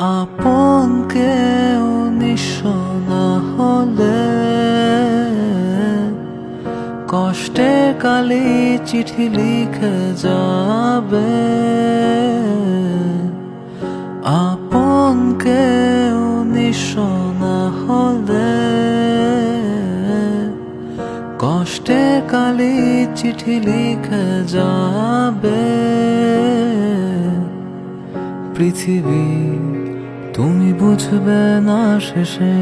আপন কেউ নিঃস্ব না হলে কষ্টের কালি চিঠি লিখে যাবে। আপন কেউ নিঃস্ব না হলে কষ্টের কালি চিঠি লিখে যাবে। পৃথিবী তুমি বুঝবে না শেষে।